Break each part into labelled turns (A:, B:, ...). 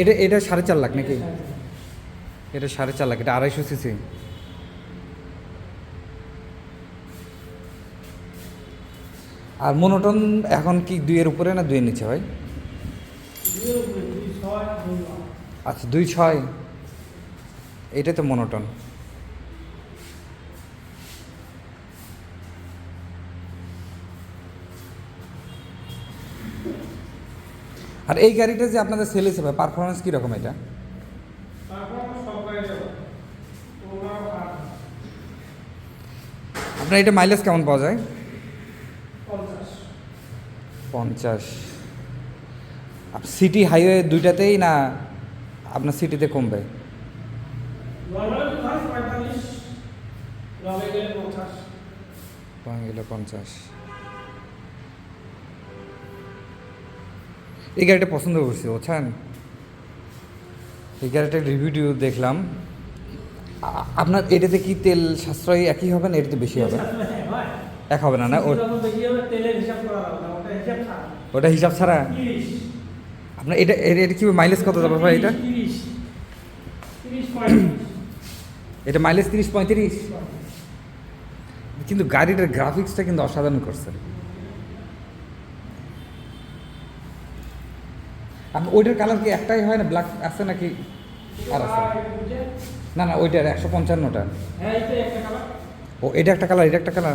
A: এটা এটা সাড়ে চার লাখ নাকি? এটা সাড়ে চার লাখ এটা আড়াইশো সিসি। আর মনোটন এখন কি দুইয়ের উপরে না দুইয়ের নিচে ভাই? আচ্ছা দুই ছয়। এটা তো মনোটন। আর এই গাড়িটা যে আপনাদের সেল ভাই পারফরমেন্স কীরকম এটা? আপনার এটা মাইলেজ কেমন পাওয়া যায়? পঞ্চাশ। সিটি হাইওয়ে দুইটাতেই না আপনার সিটিতে কমবে? পঞ্চাশ। এই গাড়িটা পছন্দ করছি, বুঝছেন? এই গাড়িটার রিভিউটিউ দেখলাম। আপনার এটাতে কি তেল সাশ্রয় একই হবে না এটাতে বেশি হবে? এক হবে না না? ওটা হিসাব ছাড়া? আপনার এটা এটা কি মাইলেজ কত যাবে ভাই এটা? এটা মাইলেজ তিরিশ পঁয়ত্রিশ। কিন্তু গাড়িটার গ্রাফিক্সটা কিন্তু অসাধারণ করছে। আপনার ওইটার কালার কি একটাই হয় না? ব্ল্যাক আছে নাকি আর আছে? না না, ওইটার, একশো পঞ্চান্নটা। ও, এটা একটা কালার এটা একটা কালার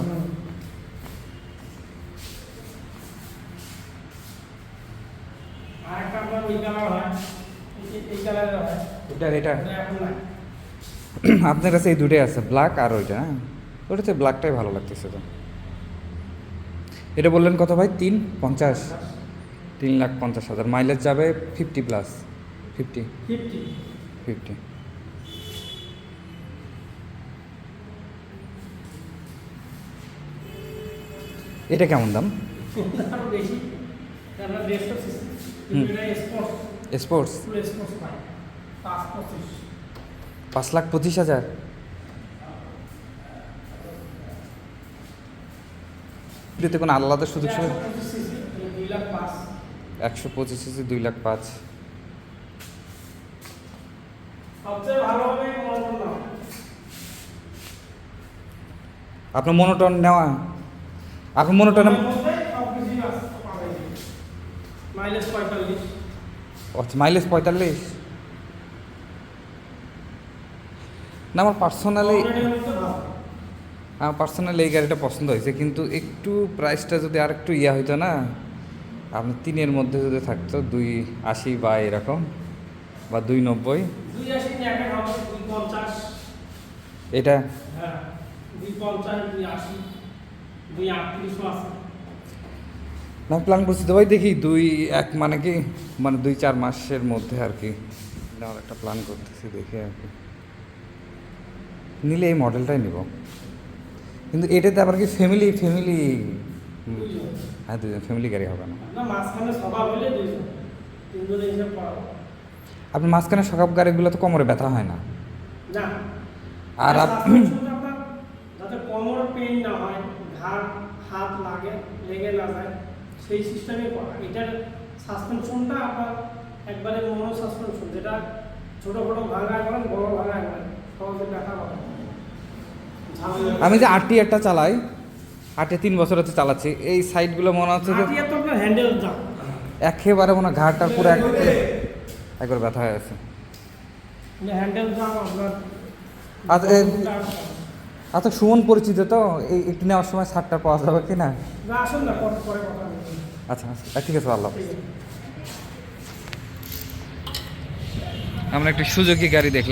A: এটা আপনার কাছে এই দুটোই আছে ব্ল্যাক আর ওইটা হ্যাঁ? ওটাতে ব্ল্যাকটাই ভালো লাগতেছে তো। এটা বললেন কত ভাই? তিন? পঞ্চাশ। তিন লাখ পঞ্চাশ হাজার। মাইলেজ যাবে ফিফটি প্লাস ফিফটি ফিফটি এটা কেমন দাম? স্পোর্টস পাঁচ লাখ পঁচিশ হাজার? কোনো আলাদা সুযোগ সুবিধা? একশো পঁচিশ সিসি দুই লাখ পাঁচ। আপনার মনোটন নেওয়া। আপনার মনোটন আচ্ছা মাইলেজ পঁয়তাল্লিশ। না আমার পার্সোনালি। আমার পার্সোনালি এই গাড়িটা পছন্দ হয়েছে কিন্তু একটু প্রাইসটা যদি আর একটু ইয়া হইতো না আপনার তিনের মধ্যে যদি থাকতো দুই আশি বা এরকম বা দুই নব্বই। এটা?
B: হ্যাঁ।
A: না প্ল্যান করছি তো ভাই দেখি দুই এক মানে কি মানে দুই চার মাসের মধ্যে আর কি। নেওয়ার একটা প্ল্যান করতেছি দেখি আর কি। নিলে এই মডেলটাই নিব। কিন্তু এটাতে আবার কি ফ্যামিলি ফ্যামিলি। হ্যাঁ দুজন ফ্যামিলি গাড়ি হবে না।
B: না, মাঝখানে
A: সকাপ গাড়িগুলো তো কোমরে ব্যথা হয় না।
B: না।
A: আর
B: কোমর পেইন না হয় ঘাট হাত লাগে লেগে না যায় সেই সিস্টেমে করা এটার সাসপেনশনটা আপনার একবারে মনো সাসপেনশন যেটা ছোট করেন বড় করেন সহজে দেখা পাবেন
A: আমি যে আরটি একটা চালাই আটে তিন বছর হচ্ছে চালাচ্ছি। এই সাইডগুলো মনে হচ্ছে যে একেবারে মনে হয় ঘাটটার পুরো এক একবার ব্যথা হয়ে আছে আচ্ছা, আচ্ছা সুমন পরিচিত তো? এই একটু নেওয়ার সময় ছাড়টা পাওয়া যাবে কি না?
B: বলছি
A: আচ্ছা আচ্ছা ঠিক আছে আল্লাহ আমরা একটা সুযোগী গাড়ি দেখলাম।